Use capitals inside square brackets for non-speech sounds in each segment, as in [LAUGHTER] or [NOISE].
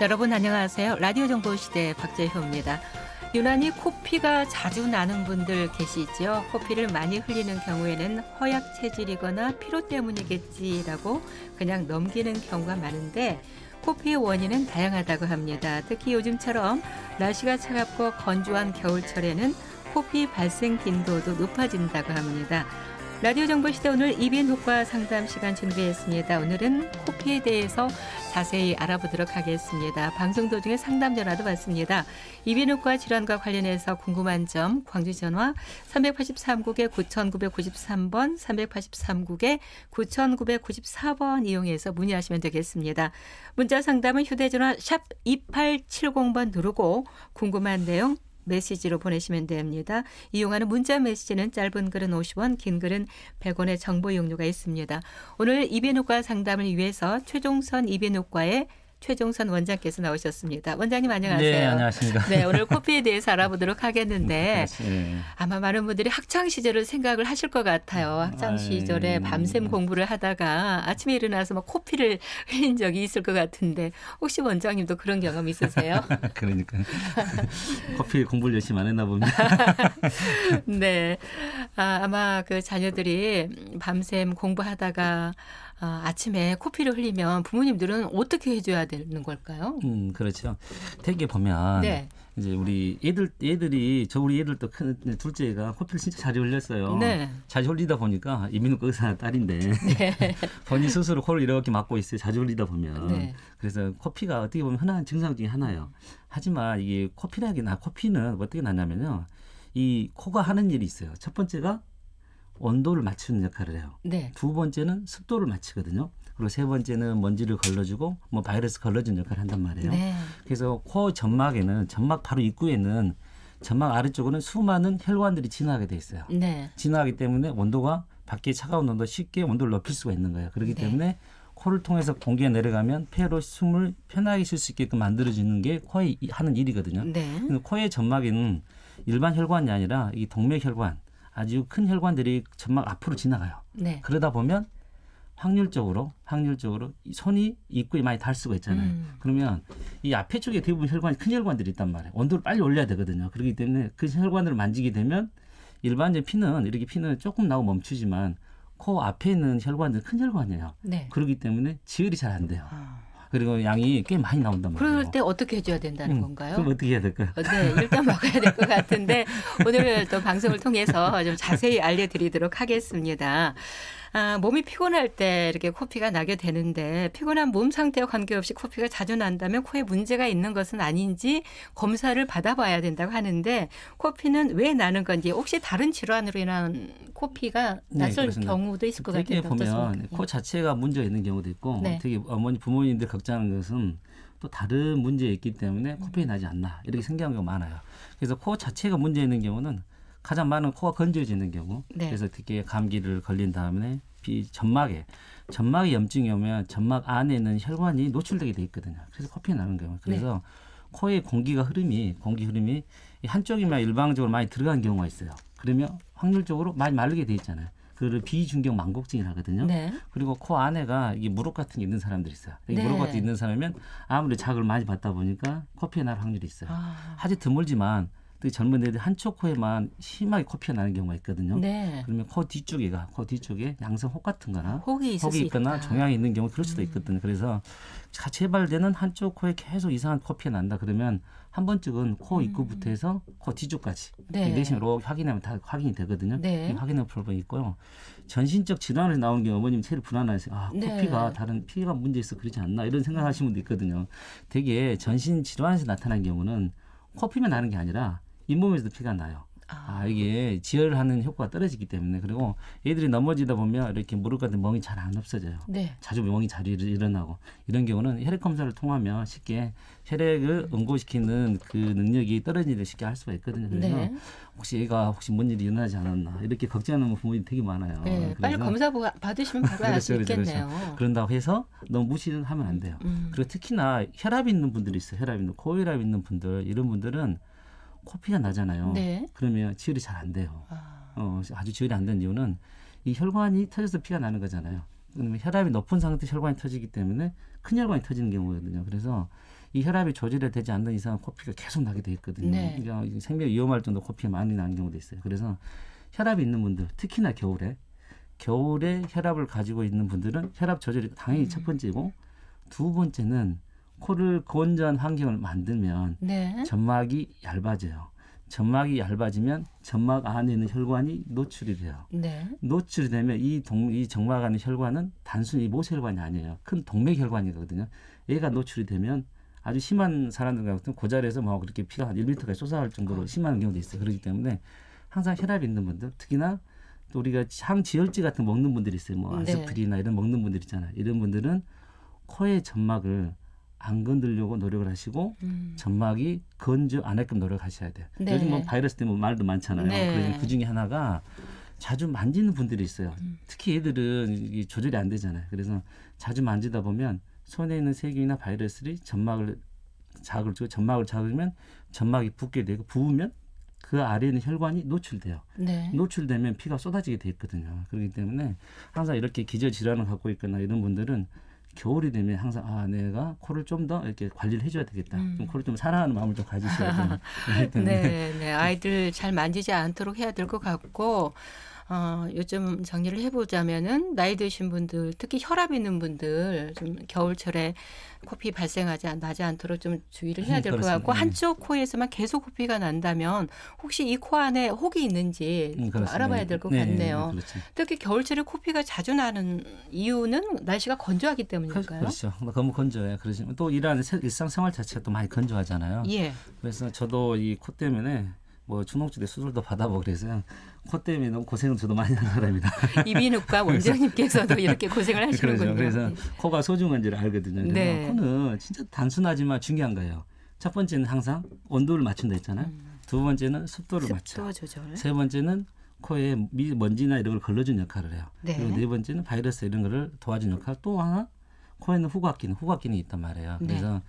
여러분 안녕하세요. 라디오 정보 시대 박재효입니다. 유난히 코피가 자주 나는 분들 계시죠. 코피를 많이 흘리는 경우에는 허약 체질이거나 피로 때문이겠지라고 그냥 넘기는 경우가 많은데 코피의 원인은 다양하다고 합니다. 특히 요즘처럼 날씨가 차갑고 건조한 겨울철에는 코피 발생 빈도도 높아진다고 합니다. 라디오 정보 시대 오늘 이비인후과 상담 시간 준비했습니다. 오늘은 코피에 대해서 자세히 알아보도록 하겠습니다. 방송 도중에 상담 전화도 받습니다. 이비인후과 질환과 관련해서 궁금한 점 광주 전화 383국에 9993번 383국에 9994번 이용해서 문의하시면 되겠습니다. 문자 상담은 휴대전화 샵 2870번 누르고 궁금한 내용 메시지로 보내시면 됩니다. 이용하는 문자 메시지는 짧은 글은 50원, 긴 글은 100원의 정보 용료가 있습니다. 오늘 이비인후과 상담을 위해서 최종선 이비인후과의 최종선 원장께서 나오셨습니다. 원장님 안녕하세요. 네, 안녕하십니까. 네, 오늘 코피에 대해서 알아보도록 하겠는데 네. 아마 많은 분들이 학창 시절을 생각을 하실 것 같아요. 학창. 시절에 밤샘 공부를 하다가 아침에 일어나서 막 코피를 [LAUGHS] 흘린 적이 있을 것 같은데 혹시 원장님도 그런 경험 있으세요? [LAUGHS] 그러니까 [LAUGHS] 커피 공부를 열심히 안 했나 봅니다. 네. 아, 아마 그 자녀들이 밤샘 공부하다가 아, 아침에 코피를 흘리면 부모님들은 어떻게 해줘야 되는 걸까요? 음, 그렇죠. 되게 보면 네. 이제 우리 애들 애들이 저 우리 애들도 큰 둘째가 커피를 진짜 잘 흘렸어요. 네. 잘 흘리다 보니까 이민우 의사 딸인데 [LAUGHS] 본인 스스로 코를 이렇게 막고 있어요. 자주 흘리다 보면. 네. 그래서 커피가 어떻게 보면 흔한 증상 중에 하나예요. 하지만 이게 코피라기 나 코피는 어떻게 나냐면요. 이 코가 하는 일이 있어요. 첫 번째가 온도를 맞추는 역할을 해요. 네. 두 번째는 습도를 맞추거든요. 그리고 세 번째는 먼지를 걸러주고 뭐 바이러스 걸러주는 역할을 한단 말이에요. 네. 그래서 코 점막에는 점막 바로 입구에는 점막 아래쪽으로는 수많은 혈관들이 진화하게 돼 있어요. 네. 진화하기 때문에 온도가 밖에 차가운 온도 쉽게 온도를 높일 수가 있는 거예요. 그렇기 네. 때문에 코를 통해서 공기가 내려가면 폐로 숨을 편하게 쉴 수 있게끔 만들어주는 게 코의 이- 하는 일이거든요. 네. 코의 점막에는 일반 혈관이 아니라 이 동맥 혈관 아주 큰 혈관들이 점막 앞으로 지나가요. 네. 그러다 보면 확률적으로 확률적으로 이 손이 입구에 많이 닿을 수가 있잖아요. 음. 그러면 이 앞에 쪽에 대부분 혈관이 큰 혈관들이 있단 말이에요. 온도를 빨리 올려야 되거든요. 그렇기 때문에 그 혈관을 만지게 되면 일반적인 피는 이렇게 피는 조금 나고 멈추지만 코 앞에 있는 혈관들은 큰 혈관이에요. 네. 그렇기 때문에 지혈이 잘 안 돼요. 아, 그리고 양이 꽤 많이 나온단 말이에요. 그럴 때 어떻게 해줘야 된다는 음, 건가요? 그럼 어떻게 해야 될까요? 어, 네, 일단 먹어야 될 것 같은데 오늘 또 방송을 통해서 좀 자세히 알려드리도록 하겠습니다. 아, 몸이 피곤할 때 이렇게 코피가 나게 되는데 피곤한 몸 상태와 관계없이 코피가 자주 난다면 코에 문제가 있는 것은 아닌지 검사를 받아봐야 된다고 하는데 코피는 왜 나는 건지 혹시 다른 질환으로 인한 코피가 네, 났을 그렇습니다. 경우도 있을 것 같은데 보면? 코 자체가 문제가 있는 경우도 있고 네. 되게 어머니 부모님들 걱정하는 것은 또 다른 문제 있기 때문에 코피가 나지 않나 이렇게 생각하는 경우가 많아요. 그래서 코 자체가 문제 있는 경우는 가장 많은 코가 건조해지는 경우. 네. 그래서 특히 감기를 걸린 다음에 비 점막에 점막에 염증이 오면 점막 안에는 혈관이 노출되게 돼 있거든요. 그래서 코피가 나는 경우. 그래서 코의 공기가 흐름이 공기 흐름이 이 한쪽이만 일방적으로 많이 들어간 경우가 있어요. 그러면 확률적으로 많이 마르게 돼 있잖아요. 그를 비중경 망곡증이라 하거든요. 네. 그리고 코 안에가 이게 무릎 같은 게 있는 사람들이 있어요. 이 네. 무릎 같은 게 있는 사람이면 아무리 자극을 많이 받다 보니까 코피가 날 확률이 있어요. 아, 아주 드물지만 특히 젊은 애들 한쪽 코에만 심하게 코피가 나는 경우가 있거든요. 네. 그러면 코 뒤쪽에가 코 뒤쪽에 양성 혹 같은 거나 혹이 혹이 수 있거나. 음. 종양이 있는 경우 그럴 수도 있거든요. 그래서 자- 재발되는 한쪽 코에 계속 이상한 코피가 난다 그러면 한 번쯤은 코 입구부터 해서 코 뒤쪽까지 음. 네. 내심으로 확인하면 다 확인이 되거든요. 네. 이 확인할 필요가 있고요. 전신적 질환을 나오는 경우 어머님 제일 불안하세요. 아, 네. 코피가 다른 피가 문제 있어 그러지 않나 이런 생각하시는 분도 있거든요. 되게 전신 질환에서 나타난 경우는 코피만 나는 게 아니라 잇몸에서도 피가 나요. 아, 아 이게 지혈하는 효과가 떨어지기 때문에 그리고 애들이 넘어지다 보면 이렇게 무릎 같은 멍이 잘 안 없어져요. 네. 자주 멍이 잘 일- 일어나고 이런 경우는 혈액 검사를 통하면 쉽게 혈액을 응고시키는 그 능력이 떨어지는 쉽게 할 수가 있거든요. 그래서 네. 혹시 얘가 혹시 뭔 일이 일어나지 않았나 이렇게 걱정하는 부모님이 되게 많아요. 네, 빨리 검사 보- 받으시면 바로 알수 그렇죠, 그렇죠, 있겠네요. 그런다고 해서 너무 무시는 하면 안 돼요. 음. 그리고 특히나 혈압이 있는 분들이 있어요. 혈압 있는 고혈압 있는 분들 이런 분들은 코피가 나잖아요. 네. 그러면 지혈이 잘 안 돼요. 아, 어, 아주 지혈이 안 되는 이유는 이 혈관이 터져서 피가 나는 거잖아요. 그러면 혈압이 높은 상태 혈관이 터지기 때문에 큰 혈관이 터지는 경우거든요. 그래서 이 혈압이 조절이 되지 않는 이상 코피가 계속 나게 돼 있거든요. 네. 그러니까 생명 위험할 정도 코피가 많이 나는 경우도 있어요. 그래서 혈압이 있는 분들, 특히나 겨울에 겨울에 혈압을 가지고 있는 분들은 혈압 조절이 당연히 음. 첫 번째고 두 번째는 코를 건조한 환경을 만들면 네. 점막이 얇아져요. 점막이 얇아지면 점막 안에 있는 혈관이 노출이 돼요. 네. 노출이 되면 이, 동, 이 정막 안의 혈관은 단순히 모세혈관이 아니에요. 큰 동맥 혈관이거든요. 얘가 노출이 되면 아주 심한 사람들 같은 그 자리에서 막 그렇게 피가 한 1리터까지 쏟아질 정도로 심한 경우도 있어요. 그렇기 때문에 항상 혈압이 있는 분들, 특히나 또 우리가 항지혈제 같은 거 먹는 분들이 있어요. 뭐 네. 아스피린이나 이런 먹는 분들 있잖아요. 이런 분들은 코의 점막을 안 건들려고 노력을 하시고 음. 점막이 건조 안 하게끔 노력하셔야 돼요. 네. 요즘 뭐 바이러스 때문에 말도 많잖아요. 네. 그래서 그 중에 하나가 자주 만지는 분들이 있어요. 음. 특히 얘들은 이게 조절이 안 되잖아요. 그래서 자주 만지다 보면 손에 있는 세균이나 바이러스들이 점막을 자극을 주고 점막을 자극하면 점막이 붓게 되고 부으면 그 아래에 있는 혈관이 노출돼요. 네. 노출되면 피가 쏟아지게 돼 있거든요. 그렇기 때문에 항상 이렇게 기저 질환을 갖고 있거나 이런 분들은 겨울이 되면 항상 아 내가 코를 좀 더 이렇게 관리를 해줘야 되겠다. 음. 좀 코를 좀 사랑하는 마음을 좀 가지셔야 때문에 [LAUGHS] 네, 네. 아이들 잘 만지지 않도록 해야 될 것 같고, 어, 요즘 정리를 해보자면은 나이 드신 분들, 특히 혈압 있는 분들, 좀 겨울철에 코피 발생하지 않, 나지 않도록 좀 주의를 해야 음, 될것 그렇습니다. 같고, 네. 한쪽 코에서만 계속 코피가 난다면 혹시 이 코 안에 혹이 있는지 음, 좀 그렇습니다. 알아봐야 될것 네, 같네요. 그렇죠. 특히 겨울철에 코피가 자주 나는 이유는 날씨가 건조하기 그- 때문일까요? 그렇죠. 너무 건조해요. 그러시면 또 일하는 세- 일상생활 자체가 또 많이 건조하잖아요. 예. 그래서 저도 이 코 때문에 뭐 주먹질에 수술도 받아보고 그래서 코 때문에 너무 고생을 저도 많이 한 사람이다. [LAUGHS] 이비인후과 원장님께서도 이렇게 고생을 하시는군요. 그래서, 그래서 코가 소중한지를 알거든요. 그래서 네. 코는 진짜 단순하지만 중요한 거예요. 첫 번째는 항상 온도를 맞춘다 했잖아요. 두 번째는 습도를 맞춰. 음. 습도 조절. 세 번째는 코에 미, 먼지나 이런 걸 걸러준 역할을 해요. 네. 그리고 네 번째는 바이러스 이런 거를 도와준 역할. 또 하나 코에는 후각기능, 후각기능이 있단 말이에요. 네. 그래서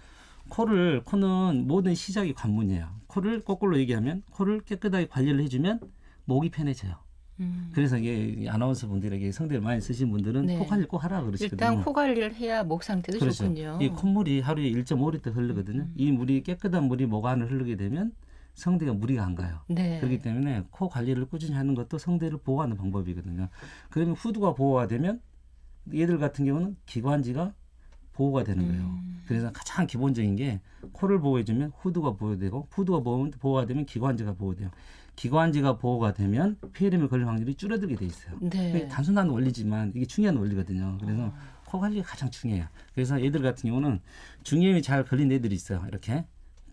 코를 코는 모든 시작이 관문이에요. 코를 거꾸로 얘기하면 코를 깨끗하게 관리를 해주면 목이 편해져요. 음. 그래서 이게 이 아나운서 분들에게 성대를 많이 쓰신 분들은 네. 코 관리 꼭 하라 그러시거든요. 일단 코 관리를 해야 목 상태도 그렇죠. 좋군요. 음. 이 콧물이 하루에 1.5리터 흐르거든요. 이 물이 깨끗한 물이 목 안을 흐르게 되면 성대가 무리가 안 가요. 네. 그렇기 때문에 코 관리를 꾸준히 하는 것도 성대를 보호하는 방법이거든요. 그러면 후두가 보호가 되면 얘들 같은 경우는 기관지가 보호가 되는 거예요. 음. 그래서 가장 기본적인 게 코를 보호해주면 후두가 보호되고 후두가 보호- 보호가 되면 기관지가 보호돼요. 기관지가 보호가 되면 폐렴에 걸릴 확률이 줄어들게 돼 있어요. 네. 단순한 원리지만 이게 중요한 원리거든요. 그래서 코 관리가 가장 중요해요. 그래서 애들 같은 경우는 중염이 잘 걸린 애들이 있어요. 이렇게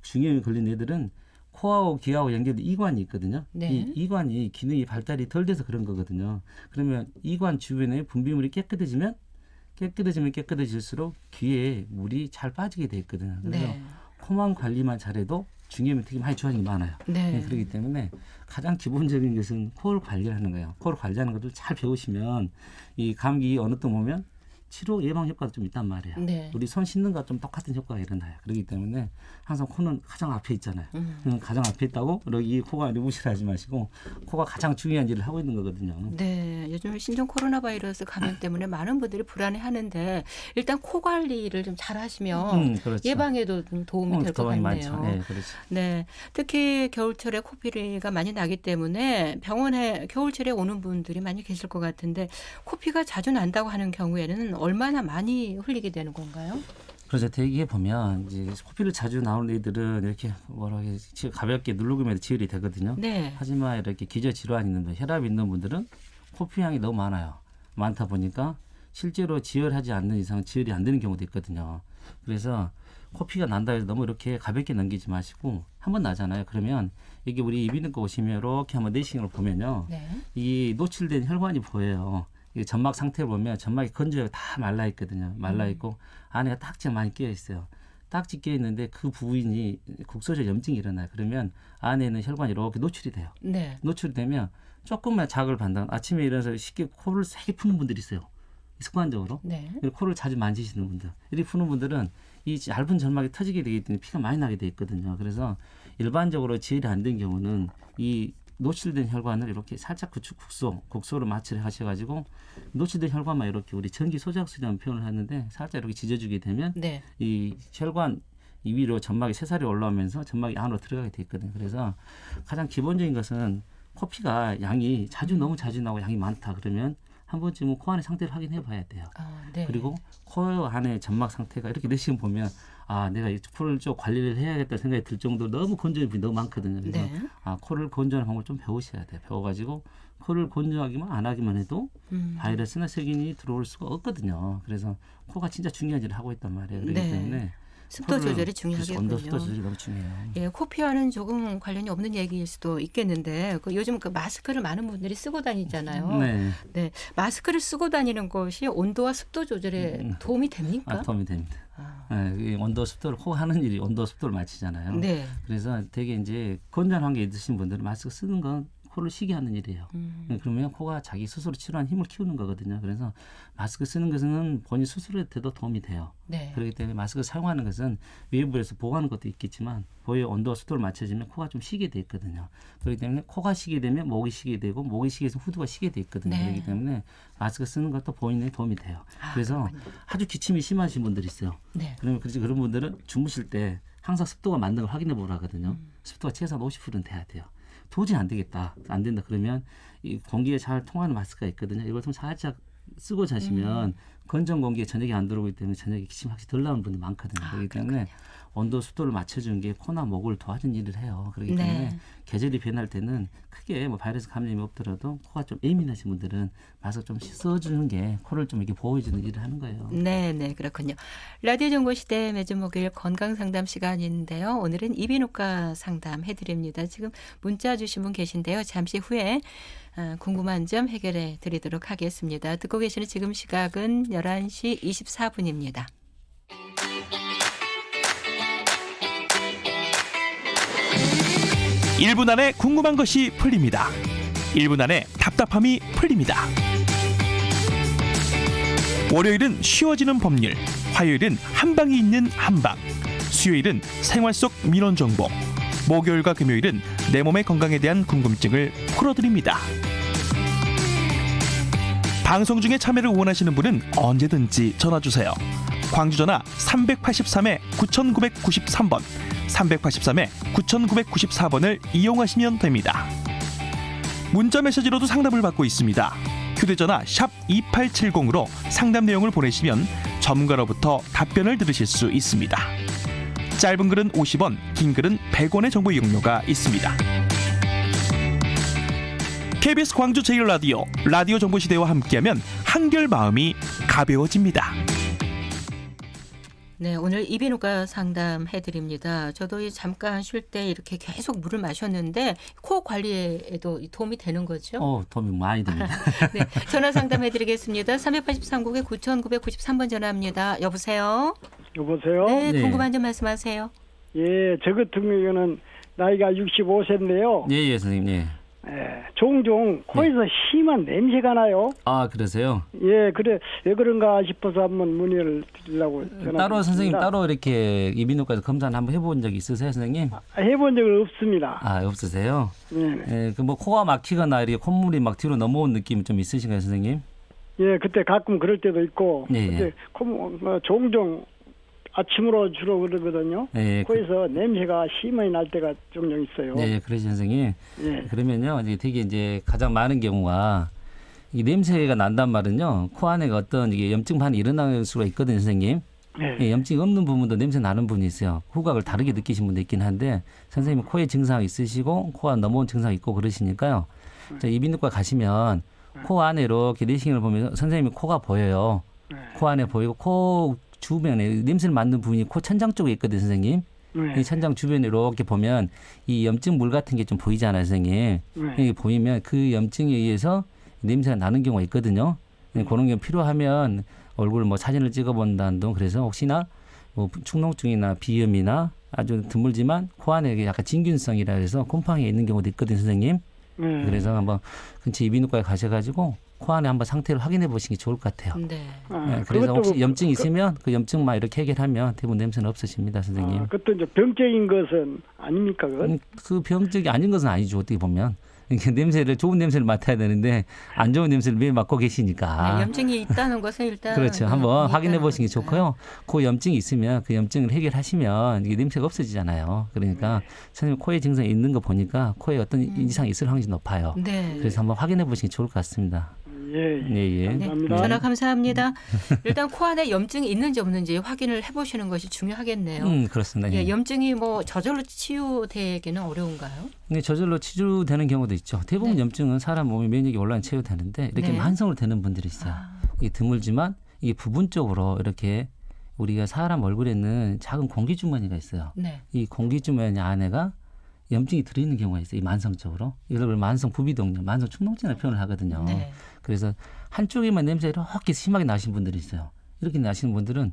중염이 걸린 애들은 코하고 귀하고 연결된 이관이 있거든요. 네. 이 이관이 기능이 발달이 덜 돼서 그런 거거든요. 그러면 이관 주변에 분비물이 깨끗해지면 깨끗해지면 깨끗해질수록 귀에 물이 잘 빠지게 돼 있거든요. 그래서 네. 코만 관리만 잘해도 중염이 되게 많이 좋아지는 게 많아요. 네. 네, 그렇기 때문에 가장 기본적인 것은 코를 관리하는 거예요. 코를 관리하는 것을 잘 배우시면 이 감기 어느 때 보면 치료 예방 효과도 좀 있단 말이에요. 네. 우리 손 씻는 거좀 똑같은 효과가 일어나요. 그렇기 때문에 항상 코는 가장 앞에 있잖아요. 음. 음, 가장 앞에 있다고 여기 코가 무시하지 마시고 코가 가장 중요한 일을 하고 있는 거거든요. 네, 요즘 신종 코로나 바이러스 감염 때문에 많은 분들이 불안해하는데 일단 코 관리를 좀 잘하시면 음, 그렇죠. 예방에도 좀 도움이 어, 될것 도움이 같네요. 많죠. 네, 그렇죠. 네, 특히 겨울철에 코피가 많이 나기 때문에 병원에 겨울철에 오는 분들이 많이 계실 것 같은데 코피가 자주 난다고 하는 경우에는 얼마나 많이 흘리게 되는 건가요? 그래서 대기에 보면 이제 코피를 자주 나오는 애들은 이렇게 뭐라 해 가볍게 누르기만 해도 지혈이 되거든요. 네, 하지만 이렇게 기저 질환 있는 분, 혈압 있는 분들은 코피량이 너무 많아요. 많다 보니까 실제로 지혈하지 않는 이상 지혈이 안 되는 경우도 있거든요. 그래서 코피가 난다 해서 너무 이렇게 가볍게 넘기지 마시고 한 번 나잖아요. 그러면 이게 우리 이비인후과 오시면 이렇게 한번 내시경을 보면요. 네, 이 노출된 혈관이 보여요. 이 점막 상태를 보면 점막이 건조해요. 다 말라 있거든요. 말라 있고 안에가 딱지가 많이 끼어 있어요. 딱지 끼어 있는데 그 부분이 국소적 염증이 일어나요. 그러면 안에 있는 혈관이 이렇게 노출이 돼요. 네, 노출이 되면 조금만 자극을 받는다. 아침에 일어나서 쉽게 코를 세게 푸는 분들이 있어요. 습관적으로. 네, 코를 자주 만지시는 분들. 이렇게 푸는 분들은 이 얇은 점막이 터지게 되기 때문에 피가 많이 나게 돼 있거든요. 그래서 일반적으로 지혈이 안 된 경우는 이 노출된 혈관을 이렇게 살짝 구축 국소, 국소로 마취를 하셔가지고 노출된 혈관만 이렇게 우리 전기 소작술이라는 표현을 하는데 살짝 이렇게 지져주게 되면 네, 이 혈관 이 위로 점막이 새살이 올라오면서 점막이 안으로 들어가게 돼 있거든요. 그래서 가장 기본적인 것은 코피가 양이 자주 너무 자주 나고 양이 많다 그러면 한 번쯤은 코 안의 상태를 확인해 봐야 돼요. 아, 네. 그리고 코 안의 점막 상태가 이렇게 내시경 보면 아 내가 이 코를 좀 관리를 해야겠다 생각이 들 정도로 너무 건조한 분이 너무 많거든요. 그래서 네. 아 코를 건조하는 방법을 좀 배우셔야 돼요. 배워가지고 코를 건조하기만 안 하기만 해도 음. 바이러스나 세균이 들어올 수가 없거든요. 그래서 코가 진짜 중요한 일을 하고 있단 말이에요. 그렇기 네. 때문에 습도 코를 조절이 그래서 온도 습도 중요하겠군요. 조절이 너무 중요해요. 예, 코피와는 조금 관련이 없는 얘기일 수도 있겠는데 그 요즘 그 마스크를 많은 분들이 쓰고 다니잖아요. 네, 네, 마스크를 쓰고 다니는 것이 온도와 습도 조절에 음. 도움이 됩니까? 아, 도움이 됩니다. 아, 네, 이 온도 습도를 코가 하는 일이 온도 습도를 맞추잖아요. 네. 그래서 되게 이제 건조한 환경에 있으신 분들은 마스크 쓰는 건 코를 쉬게 하는 일이에요. 음. 네, 그러면 코가 자기 스스로 치료한 힘을 키우는 거거든요. 그래서 마스크 쓰는 것은 본인 스스로한테도 도움이 돼요. 네. 그렇기 때문에 마스크 사용하는 것은 외부에서 보호하는 것도 있겠지만 보의 온도와 습도를 맞춰지면 코가 좀 쉬게 돼 있거든요. 그렇기 때문에 코가 쉬게 되면 목이 쉬게 되고 목이 쉬게 돼서 후두가 쉬게 돼 있거든요. 네. 그렇기 때문에 마스크 쓰는 것도 본인에 도움이 돼요. 아, 그래서 그렇군요. 아주 기침이 심하신 분들이 있어요. 네. 그러면 그렇지 그런 분들은 주무실 때 항상 습도가 맞는 걸 확인해 보라 하거든요. 음. 습도가 최소한 50%는 돼야 돼요. 도저히 안 되겠다. 안 된다. 그러면 이 공기에 잘 통하는 마스크가 있거든요. 이걸 좀 살짝 쓰고 자시면 음. 건전 공기에 저녁에 안 들어오기 때문에 저녁에 기침 확실히 덜 나오는 분이 많거든요. 아, 그렇기 때문에 온도 습도를 맞춰주는 게 코나 목을 도와주는 일을 해요. 그렇기 네. 때문에 계절이 변할 때는 크게 뭐 바이러스 감염이 없더라도 코가 좀 예민하신 분들은 마스크 좀 써주는 게 코를 좀 이렇게 보호해주는 일을 하는 거예요. 네, 네, 그렇군요. 라디오 정보 시대 매주 목요일 건강 상담 시간인데요. 오늘은 이비인후과 상담 해드립니다. 지금 문자 주신 분 계신데요. 잠시 후에 아, 궁금한 점 해결해 드리도록 하겠습니다. 듣고 계시는 지금 시각은 11시 24분입니다. 1분 안에 궁금한 것이 풀립니다. 1분 안에 답답함이 풀립니다. 월요일은 쉬워지는 법률, 화요일은 한방이 있는 한방, 수요일은 생활 속 민원 정보, 목요일과 금요일은 내 몸의 건강에 대한 궁금증을 풀어드립니다. 방송 중에 참여를 원하시는 분은 언제든지 전화 주세요. 광주 전화 383에 9993번, 383에 9994번을 이용하시면 됩니다. 문자 메시지로도 상담을 받고 있습니다. 휴대전화 샵 2870으로 상담 내용을 보내시면 전문가로부터 답변을 들으실 수 있습니다. 짧은 글은 50원, 긴 글은 100원의 정보 이용료가 있습니다. KBS 광주 제1라디오 라디오 정보시대와 함께하면 한결 마음이 가벼워집니다. 네, 오늘 이비인후과 상담 해 드립니다. 저도 이 잠깐 쉴 때 이렇게 계속 물을 마셨는데 코 관리에도 도움이 되는 거죠? 어, 도움이 많이 됩니다. [LAUGHS] 네, 전화 상담해 드리겠습니다. 383국에 9993번 전화합니다. 여보세요? 여보세요? 네, 네. 궁금한 점 말씀하세요. 예, 저 같은 경우는 나이가 65세인데요. 예, 예, 선생님. 예. 예, 종종 코에서 심한 냄새가 나요. 아, 그러세요? 예, 그래 왜 그런가 싶어서 한번 문의를 드리려고 전화 따로 선생님 따로 이렇게 이비인후과에서 검사를 한번 해본 적 있으세요, 선생님? 해본 적은 없습니다. 아, 없으세요? 예, 예, 그 뭐 코가 막히거나 이렇게 콧물이 막 뒤로 넘어온 느낌 좀 있으신가요, 선생님? 예, 그때 가끔 그럴 때도 있고, 예, 예. 코, 어, 종종 아침으로 주로 그러거든요. 예, 그, 코에서 냄새가 심하게 날 때가 종종 있어요. 네, 그러시 선생님. 예, 그러면요, 이제 되게 이제 가장 많은 경우가 이 냄새가 난단 말은요, 코 안에 어떤 이게 염증 반이 일어날 수가 있거든요, 선생님. 예, 예, 염증이 없는 부분도 냄새 나는 분이 있어요. 후각을 다르게 느끼신 분도 있긴 한데 선생님 코에 증상 있으시고 코가 넘어온 증상 있고 그러시니까요. 자, 이비인후과 가시면 코 안에 이렇게 내시경을 보면 선생님이 코가 보여요. 네. 코 안에 보이고 코 주변에 냄새를 맡는 부분이 코 천장 쪽에 있거든요, 선생님. 네, 이 천장 주변에 이렇게 보면 이 염증 물 같은 게 좀 보이잖아요, 선생님. 네. 여기 보이면 그 염증에 의해서 냄새가 나는 경우가 있거든요. 네, 그런 게 필요하면 얼굴 뭐 사진을 찍어본다는 등 그래서 혹시나 뭐 축농증이나 비염이나 아주 드물지만 코 안에 이게 약간 진균성이라 해서 곰팡이가 있는 경우도 있거든요, 선생님. 네. 그래서 한번 근처 이비인후과에 가셔가지고 코 안에 한번 상태를 확인해 보시는 게 좋을 것 같아요. 네. 아, 네, 그래서 그것도 혹시 염증 이 있으면 그 염증만 이렇게 해결하면 대부분 냄새는 없어집니다, 선생님. 아, 그것도 이제 병적인 것은 아닙니까? 그건? 음, 그 병적이 아닌 것은 아니죠, 어떻게 보면. 이렇게 냄새를 좋은 냄새를 맡아야 되는데 안 좋은 냄새를 매일 맡고 계시니까 네, 염증이 있다는 것은 일단 아. 그렇죠. 음, 한번 확인해 보시는 게. 좋고요. 그 염증이 있으면 그 염증을 해결하시면 이게 냄새가 없어지잖아요. 그러니까 선생님 코에 증상이 있는 거 보니까 코에 어떤 이상이 있을 확률이 높아요. 네. 그래서 한번 확인해 보시는 게 좋을 것 같습니다. 예. 예, 예. 네, 감사합니다. 전화 감사합니다. 일단 코 안에 염증이 있는지 없는지 확인을 해보시는 것이 중요하겠네요. 음, 그렇습니다. 예, 예. 염증이 뭐 저절로 치유되기는 어려운가요? 근데 저절로 치료되는 경우도 있죠. 대부분 네. 염증은 사람 몸의免疫이 올라온 치료되는데 이렇게 네. 만성으로 되는 분들이 있어요. 아, 이게 드물지만 이게 부분적으로 이렇게 우리가 사람 얼굴에 있는 작은 공기 주머니가 있어요. 네. 이 공기 주머니 안에가 염증이 들어있는 경우가 있어요. 이 만성적으로. 이걸 만성 부비동염, 만성 축농증을 표현을 하거든요. 네. 그래서 한쪽에만 냄새가 이렇게 심하게 나시는 분들이 있어요. 이렇게 나시는 분들은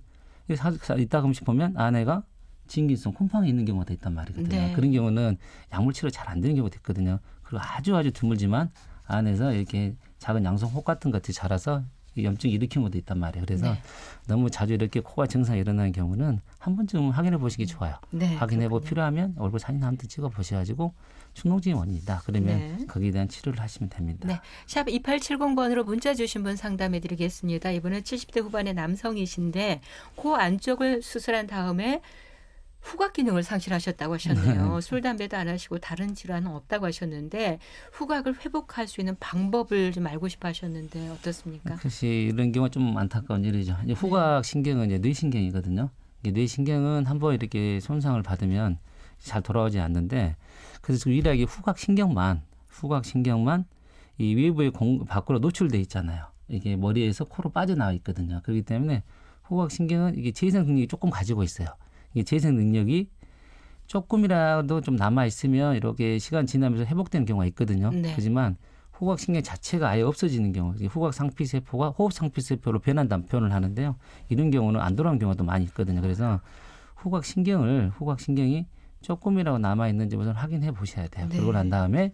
이 사- 사- 이따 가끔씩 보면 안에가 진기성 곰팡이 있는 경우가 있단 말이거든요. 네. 그런 경우는 약물 치료 잘 안 되는 경우도 있거든요. 그리고 아주 아주 드물지만 안에서 이렇게 작은 양성 혹 같은 것들이 자라서 이 염증이 일으키는 것도 있단 말이에요. 그래서 네. 너무 자주 이렇게 코가 증상이 일어나는 경우는 한 번쯤 확인해 보시기 좋아요. 네. 그렇군요. 필요하면 얼굴 사진 한 번 찍어 보셔가지고 축농증이 원인이다. 그러면 네. 거기에 대한 치료를 하시면 됩니다. 네. 샵 2870번으로 문자 주신 분 상담해 드리겠습니다. 이분은 70대 후반의 남성이신데 코 안쪽을 수술한 다음에 후각 기능을 상실하셨다고 하셨네요. 술, 담배도 안 하시고 다른 질환은 없다고 하셨는데 후각을 회복할 수 있는 방법을 좀 알고 싶어 하셨는데 어떻습니까? 사실 이런 경우가 좀 안타까운 일이죠. 이제 후각 신경은 이제 뇌신경이거든요. 뇌신경은 한번 이렇게 손상을 받으면 잘 돌아오지 않는데 그래서 유일하게 후각 신경만 후각 신경만 이 외부의 공 밖으로 노출돼 있잖아요. 이게 머리에서 코로 빠져나와 있거든요. 그렇기 때문에 후각 신경은 이게 재생 능력이 조금 가지고 있어요. 이게 재생 능력이 조금이라도 좀 남아 있으면 이렇게 시간 지나면서 회복되는 경우가 있거든요. 네. 하지만 후각 신경 자체가 아예 없어지는 경우, 후각 상피 세포가 호흡 상피 세포로 변한다는 표현을 하는데요. 이런 경우는 안 돌아오는 경우도 많이 있거든요. 그래서 후각 신경을 후각 신경이 조금이라도 남아 있는지 우선 확인해 보셔야 돼요. 네. 그러고 난 다음에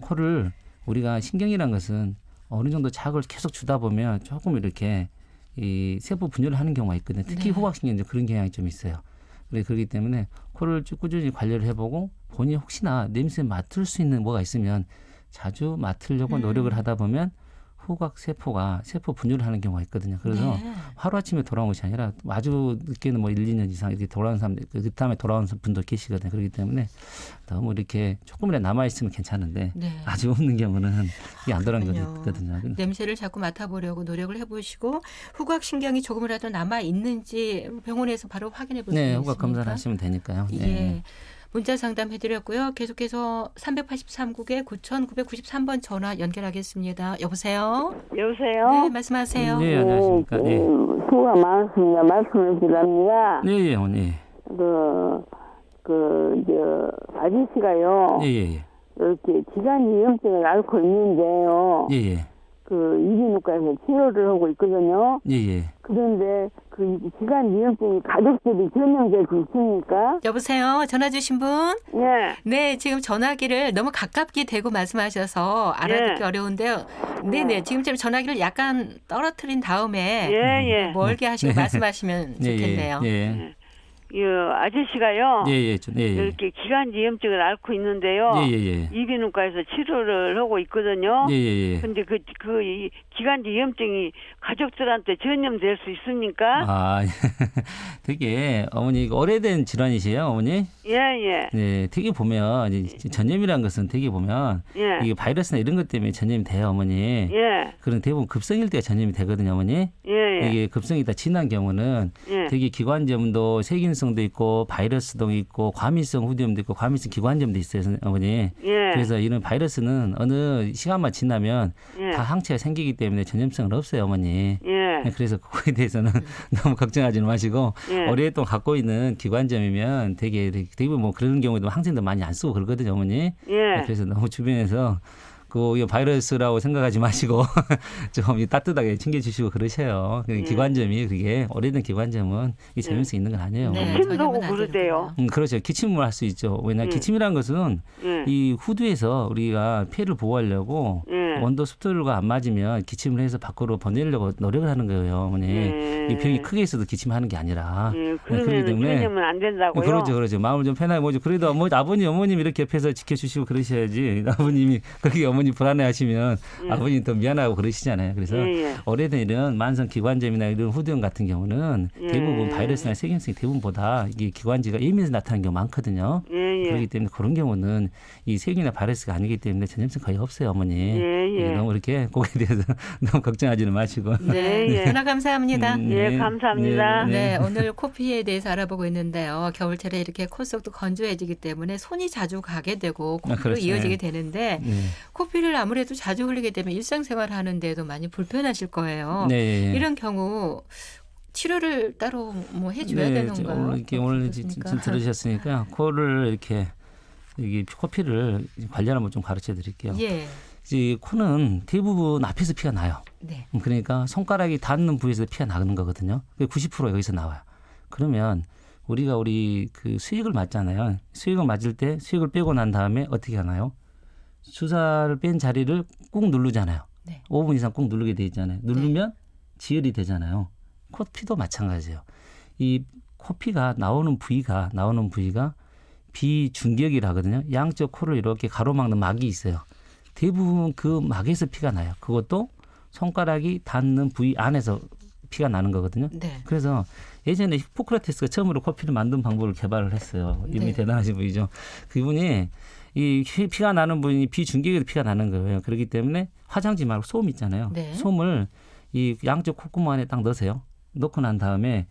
코를 우리가 신경이란 것은 어느 정도 자극을 계속 주다 보면 조금 이렇게 이 세포 분열을 하는 경우가 있거든요. 특히 네. 후각 신경은 그런 경향이 좀 있어요. 그래 그렇기 때문에 코를 쭉 꾸준히 관리를 해보고 본인이 혹시나 냄새 맡을 수 있는 뭐가 있으면 자주 맡으려고 음. 노력을 하다 보면 후각 세포가 세포 분열을 하는 경우가 있거든요. 그래서 네. 하루아침에 돌아온 것이 아니라 아주 늦게는 뭐 1, 2년 이상 이렇게 돌아온 사람들 그 다음에 돌아온 분도 계시거든요. 그렇기 때문에 너무 이렇게 조금이라도 남아 있으면 괜찮은데 네. 아주 없는 경우는 이게 안 그렇군요. 것도 있거든요. 냄새를 자꾸 맡아보려고 노력을 해보시고 후각 신경이 조금이라도 남아 있는지 병원에서 바로 확인해 볼수 네, 있습니까? 후각 검사를 하시면 되니까요. 네. 예. 문자 상담 해드렸고요. 계속해서 383국에 9,993번 전화 연결하겠습니다. 여보세요. 여보세요? 네, 말씀하세요. 네, 안녕하십니까. 그, 네. 수가 많습니다. 말씀을 드립니다. 네, 예, 어머니. 그, 그, 저, 아저씨가요. 예, 예, 예. 이렇게 기관지염증을 앓고 있는데요. 예, 예. 그, 이비인후과에서 치료를 하고 있거든요. 예, 예. 그런데 그 기관지염증이 가족들이 전염될 수 있습니까? 여보세요. 전화 주신 분? 예. 네, 지금 전화기를 너무 가깝게 대고 말씀하셔서 알아듣기 예. 어려운데요. 네, 네. 지금쯤 전화기를 약간 떨어뜨린 다음에 예, 예. 멀게 하시고 말씀하시면 예, 좋겠네요. 예, 예. 이 아저씨가요. 예, 예, 좀, 예, 예. 이렇게 기관지염증을 앓고 있는데요. 예, 예, 예. 이비인후과에서 치료를 하고 있거든요. 예, 예, 예. 근데 그, 그, 이 기관지염증이 가족들한테 전염될 수 있습니까? 아, [LAUGHS] 되게 어머니 이거 오래된 질환이세요, 어머니? 예, 예, 네, 되게 보면 이제 전염이라는 것은 되게 보면 예, 이게 바이러스나 이런 것 때문에 전염이 돼요, 어머니. 예, 그런 대부분 급성일 때가 전염이 되거든요, 어머니. 예, 예, 이게 급성이 다 지난 경우는 예, 되게 기관지염도 세균 성도 있고 바이러스도 있고 과민성 후두염도 있고 과민성 기관지염도 있어요, 선- 어머니. 예, 그래서 이런 바이러스는 어느 시간만 지나면 예, 다 항체가 생기기 때문에 전염성은 없어요, 어머니. 예, 네, 그래서 그거에 대해서는 [LAUGHS] 너무 걱정하지 마시고 예. 오랫동안 갖고 있는 기관점이면 되게 되게 뭐 그런 경우에도 항생도 많이 안 쓰고 그러거든요, 어머니. 네, 예, 그래서 너무 주변에서 그 이거 바이러스라고 생각하지 마시고 [LAUGHS] 좀이 따뜻하게 챙겨주시고 그러세요. 그 예. 기관점이 그게 오래된 기관점은 이 전염성 있는 건 아니에요. 네, 기침도 전염은 오고 안 그러대요. 음, 그렇죠. 기침을 할 수 있죠. 왜냐 예. 기침이라는 것은 예. 이 후두에서 우리가 폐를 보호하려고 예. 온도 습도가 안 맞으면 기침을 해서 밖으로 보내려고 노력을 하는 거예요, 어머니. 예. 이 병이 크게 있어도 기침하는 게 아니라. 예, 그렇기 그러면 때문에 전염은 안 된다고요? 그렇죠, 그렇죠. 마음을 좀 편하게 모죠. 그래도 어머, 아버님, 어머님 이렇게 옆에서 지켜주시고 그러셔야지. [LAUGHS] 아버님이 그렇게 어머니 불안해하시면 아버님 더 미안하고 그러시잖아요. 그래서 예, 예. 오래된 이런 만성 기관점이나 이런 후두염 같은 경우는 예. 대부분 바이러스나 세균성이 대부분보다 이게 기관지가 예민해서 나타나는 경우 많거든요. 예, 예. 그렇기 때문에 그런 경우는 이 세균이나 바이러스가 아니기 때문에 전염성 거의 없어요, 어머니. 예, 예. 너무 이렇게 거기에 대해서 [LAUGHS] 너무 걱정하지는 마시고. 네, 예, 예. [LAUGHS] 전화 감사합니다. 음, 예, 감사합니다. 네, 오늘 코피에 대해서 알아보고 있는데요. 겨울철에 이렇게 콧 속도 건조해지기 때문에 손이 자주 가게 되고 코피로 그렇죠. 이어지게 네. 되는데 네. 코피를 아무래도 자주 흘리게 되면 일상생활 하는데도 많이 불편하실 거예요. 네. 이런 경우 치료를 따로 뭐 해줘야 네, 되는 저 거예요? 오늘 이렇게 오늘 들으셨으니까 코를 이렇게 이게 코피를 관련 한번 좀 가르쳐 드릴게요. 예, 이 코는 대부분 앞에서 피가 나요. 네, 음, 그러니까 손가락이 닿는 부위에서 피가 나는 거거든요. 그게 90% 여기서 나와요. 그러면 우리가 우리 그 수액을 맞잖아요. 수액을 맞을 때 수액을 빼고 난 다음에 어떻게 하나요? 주사를 뺀 자리를 꾹 누르잖아요. 네. 5분 이상 꾹 누르게 돼 있잖아요. 누르면 지혈이 되잖아요. 코피도 마찬가지예요. 이 코피가 나오는 부위가 나오는 부위가 비중격이라 하거든요. 양쪽 코를 이렇게 가로막는 막이 있어요. 대부분 그 막에서 피가 나요. 그것도 손가락이 닿는 부위 안에서 피가 나는 거거든요. 네, 그래서 예전에 히포크라테스가 처음으로 커피를 만든 방법을 개발을 했어요. 이분이 네. 대단하신 분이죠. 그분이 이 피- 피가 나는 분이 비중격에도 피가 나는 거예요. 그렇기 때문에 화장지 말고 솜 있잖아요. 네. 솜을 이 양쪽 콧구멍 안에 딱 넣으세요. 넣고 난 다음에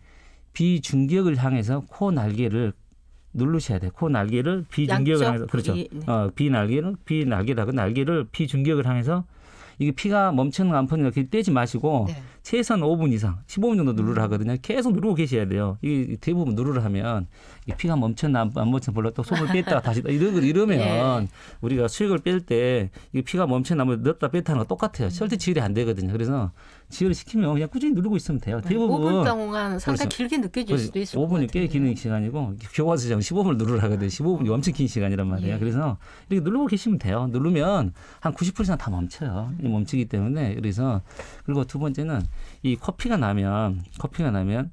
비중격을 향해서 코 날개를 누르셔야 돼요. 코 날개를 비중격을 향해서 그렇죠. 부위, 네. 어, 비날개를 비날개라고 날개를 비중격을 향해서 이게 피가 멈추는 안포는 이렇게 떼지 마시고 네. 최소한 5분 이상, 15분 정도 누르라 하거든요. 계속 누르고 계셔야 돼요. 이 대부분 누르라 하면 이 피가 멈췄나 안, 안 멈췄나 몰라 또 손을 뺐다가 [LAUGHS] 다시 이러, 이러면 예. 우리가 수액을 뺄 때 이 피가 멈췄나 뭐 넣었다 뺐다 하는 거 똑같아요. 절대 지혈이 안 되거든요. 그래서 지혈을 시키면 그냥 꾸준히 누르고 있으면 돼요. 대부분 5분 동안 상당히 그렇죠. 길게 느껴질 수도 있을 것 5분이 같아요. 꽤 기는 시간이고 교과서장 15분을 누르라 하거든요. 15분이 엄청 긴 시간이란 말이에요. 예. 그래서 이렇게 누르고 계시면 돼요. 누르면 한 90% 이상 다 멈춰요. 이 멈추기 때문에 그래서 그리고 두 번째는 이 커피가 나면 커피가 나면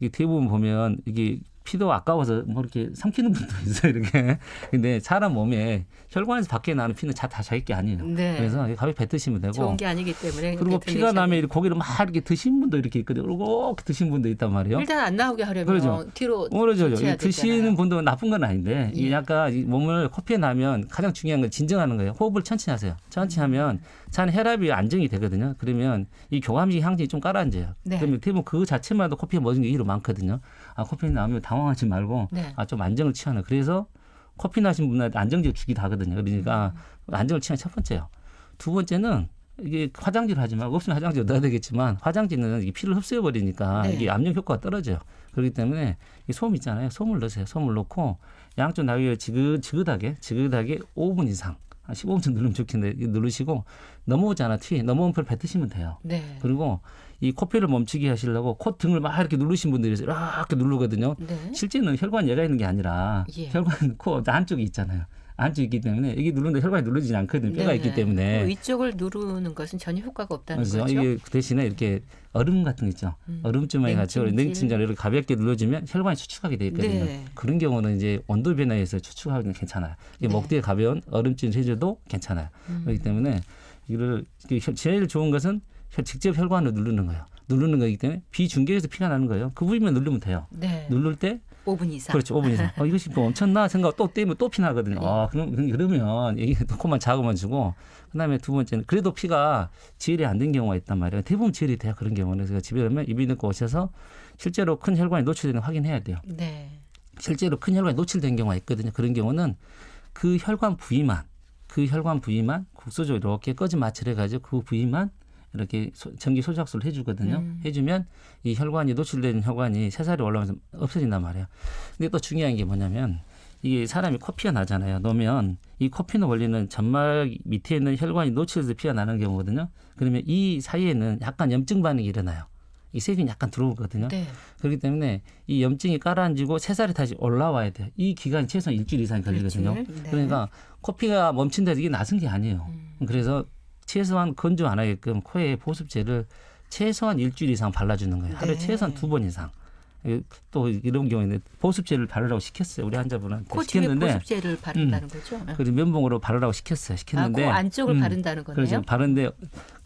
이게 대부분 보면 이게 피도 아까워서 뭐 이렇게 삼키는 분도 [LAUGHS] 있어요. 이렇게 근데 사람 몸에 혈관에서 밖에 나는 피는 다 자기 게 아니에요. 네. 그래서 가볍게 뱉으시면 되고 좋은 게 아니기 때문에 그리고 피가 나면. 이렇게 고기를 막 이렇게 드신 분도 이렇게 있거든요. 그리고 드신 분도 있단 말이에요. 일단 안 나오게 하려면 그러죠. 뒤로 이 드시는. 분도 나쁜 건 아닌데 이 예. 약간 이 몸을 커피에 나면 가장 중요한 건 진정하는 거예요. 호흡을 천천히 하세요. 천천히 하면 잔 혈압이 안정이 되거든요. 그러면 이 교감식 향진이 좀 가라앉아요. 네. 그러면 대부분 그 자체만도 커피에 먹은 게 이로 많거든요. 아 커피 나오면 당황하지 말고 네. 아좀 안정을 취하는. 그래서 커피 나신 분한테 안정제 주기도 하거든요. 그러니까 음. 안정을 취하는 첫 번째요. 두 번째는 이게 화장지를 하지 말고 없으면 화장지 넣어야 되겠지만 화장지는 이게 피를 흡수해 버리니까 네. 이게 압력 효과가 떨어져요. 그렇기 때문에 이솜 있잖아요. 솜을 넣으세요. 솜을 넣고 양쪽 날개를 지긋 지긋하게 지긋하게 5분 이상 한 15분 정도 누르면 좋겠는데 누르시고 넘어오잖아 티 넘어온 걸 뱉으시면 돼요. 네. 그리고 이 코피를 멈추게 하시려고 코 등을 막 이렇게 누르신 분들이 이렇게 누르거든요. 네. 실제는 혈관 얘가 있는 게 아니라 예. 혈관 코 안쪽에 있잖아요. 안쪽에 있기 때문에 이게 누르는데 혈관이 누르지 않거든요. 뼈가 네. 있기 때문에. 그 위쪽을 누르는 것은 전혀 효과가 없다는 그래서 거죠. 이게 그 대신에 이렇게 얼음 같은 거 있죠. 음. 얼음주머니 같이. 냉찜질 이렇게 가볍게 눌러주면 혈관이 추축하게 돼 있거든요. 네. 그런 경우는 이제 온도 변화에서 추축하기는 괜찮아요. 이게 네. 목뒤에 가벼운 얼음찜 해줘도 괜찮아요. 음. 그렇기 때문에 이거를 제일 좋은 것은 혈- 직접 혈관을 누르는 거예요. 누르는 거기 때문에 비중격에서 피가 나는 거예요. 그 부위만 누르면 돼요. 네. 누를 때 5분 이상. 그렇죠. 5분 이상. 어, 이것이 뭐 엄청나 생각 또 떼면 또 피나거든요. 네. 아, 그럼, 그러면 이게 또 코만 자고만 주고 그다음에 두 번째는 그래도 피가 지혈이 안 된 경우가 있단 말이에요. 대부분 지혈이 돼요. 그런 경우는. 그래서 집에 가면 이비인후과 오셔서 실제로 큰 혈관이 노출되는 거 확인해야 돼요. 네. 실제로 큰 혈관이 노출된 경우가 있거든요. 그런 경우는 그 혈관 부위만 그 혈관 부위만 국소적으로 이렇게 꺼진 마취를 해가지고 그 부위만 이렇게 소- 전기 소작술을 해주거든요. 음. 해주면 이 혈관이 노출된 혈관이 새살이 올라오면서 없어진단 말이에요. 근데 또 중요한 게 뭐냐면 이게 사람이 코피가 나잖아요. 놓으면 이 코피는 원리는 점막 밑에 있는 혈관이 노출돼서 피가 나는 경우거든요. 그러면 이 사이에는 약간 염증 반응이 일어나요. 이 세균이 약간 들어오거든요. 네. 그렇기 때문에 이 염증이 깔아앉고 새살이 다시 올라와야 돼요. 이 기간이 최소한 일주일 이상이 걸리거든요. 일주일. 네. 그러니까 코피가 멈춘다도 이게 낫은 게 아니에요. 음. 그래서 최소한 건조 안 하게끔 코에 보습제를 최소한 일주일 이상 발라주는 거예요. 하루에 네. 최소한 두 번 이상. 이- 또 이런 경우에는 보습제를 바르라고 시켰어요. 우리 환자분한테 코 시켰는데 보습제를 바른다는 거죠. 그 면봉으로 바르라고 시켰어요. 아, 시켰는데 코 안쪽을 음, 바른다는 거네요. 그렇죠. 바른데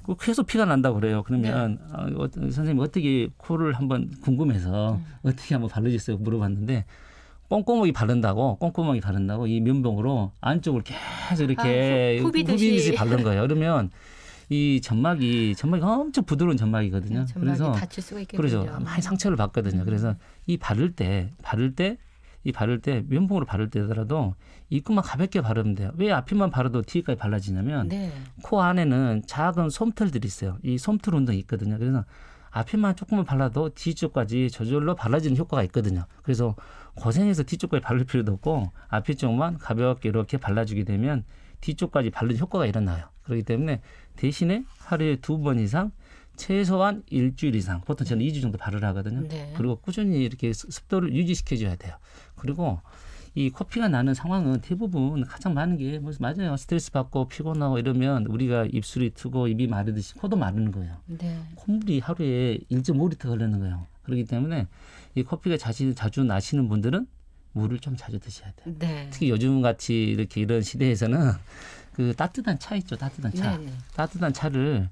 꼭 계속 피가 난다고 그래요. 그러면 어, 어, 선생님 어떻게 코를 한번 궁금해서 음. 어떻게 한번 바르셨어요? 물어봤는데 꼼꼼하게 바른다고 꼼꼼하게 바른다고 이 면봉으로 안쪽을 계속 이렇게 아, 후- 후비듯이. 바른 거예요. 그러면 [LAUGHS] 이 점막이 점막이 엄청 부드러운 점막이거든요. 네, 점막이 그래서 다칠 수가 있겠군요. 그러죠. 많이 상처를 받거든요. 그래서 이 바를 때 바를 때 이 바를 때 면봉으로 바를 때더라도 입구만 가볍게 바르면 돼요. 왜 앞에만 바르도 뒤에까지 발라지냐면 네. 코 안에는 작은 솜털들이 있어요. 이 솜털 운동이 있거든요. 그래서 앞에만 조금만 발라도 뒤쪽까지 저절로 발라지는 효과가 있거든요. 그래서 고생해서 뒤쪽까지 바를 필요도 없고 앞에 쪽만 가볍게 이렇게 발라주게 되면 뒤쪽까지 바르는 효과가 일어나요. 그렇기 때문에 대신에 하루에 두 번 이상 최소한 일주일 이상 보통 저는 2주 정도 바르라 하거든요. 네. 그리고 꾸준히 이렇게 습- 습도를 유지시켜줘야 돼요. 그리고 이 코피가 나는 상황은 대부분 가장 많은 게 맞아요. 스트레스 받고 피곤하고 이러면 우리가 입술이 트고 입이 마르듯이 코도 마르는 거예요. 네. 콧물이 하루에 1.5리터 걸리는 거예요. 그렇기 때문에 이 코피가 자주 자주 나시는 분들은 물을 좀 자주 드셔야 돼요. 네. 특히 요즘 같이 이렇게 이런 시대에서는 그 따뜻한 차 있죠. 따뜻한 차. 네, 네. 따뜻한 차를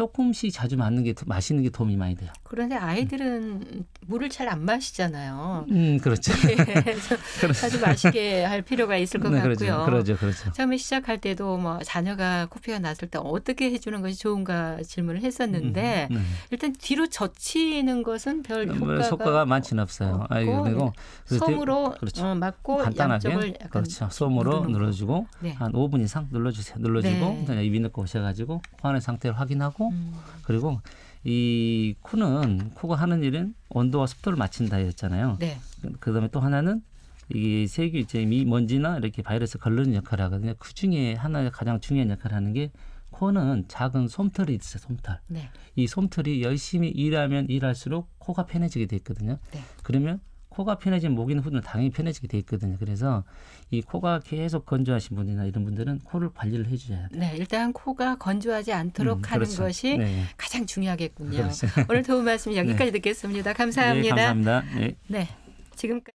조금씩 자주 마시는 게 더- 마시는 게 도움이 많이 돼요. 그런데 아이들은 물을 잘 안 마시잖아요. 음, 그렇죠. 그래서 [LAUGHS] 자주 마시게 할 필요가 있을 것 네, 같고요. 그렇죠. 그렇죠. 그렇죠. 처음에 시작할 때도 뭐 자녀가 코피가 났을 때 어떻게 해주는 것이 좋은가 질문을 했었는데 음, 네. 일단 뒤로 젖히는 것은 별 뭐, 효과가 효과가 많지는 없어요. 아이고 그리고 그래서 솜으로 그렇죠. 어, 맞고 간단하게 양쪽을 약간 그렇죠. 솜으로. 눌러주고 네. 한 5분 이상 눌러주세요. 눌러주고 네. 입이 넣고 오셔가지고 코 안의 상태를 확인하고 음, 그리고 이 코는 코가 하는 일은 온도와 습도를 맞춘다 했잖아요. 네. 그 다음에 또 하나는 이 세균 이제 미먼지나 이렇게 바이러스 걸르는 역할을 하거든요. 그 중에 하나 가장 중요한 역할을 하는 게 코는 작은 솜털이 있어요. 솜털. 네. 이 솜털이 열심히 일하면 일할수록 코가 편해지게 돼 있거든요. 네. 그러면 코가 편해지면 목이나 후는 당연히 편해지게 돼 있거든요. 그래서 이 코가 계속 건조하신 분이나 이런 분들은 코를 관리를 해주셔야 돼요. 네, 일단 코가 건조하지 않도록 음, 하는 그렇죠. 것이 네. 가장 중요하겠군요. 그렇죠. 오늘 도움 말씀 여기까지 [LAUGHS] 듣겠습니다. 감사합니다. 네, 감사합니다. 네. 네, 지금까지.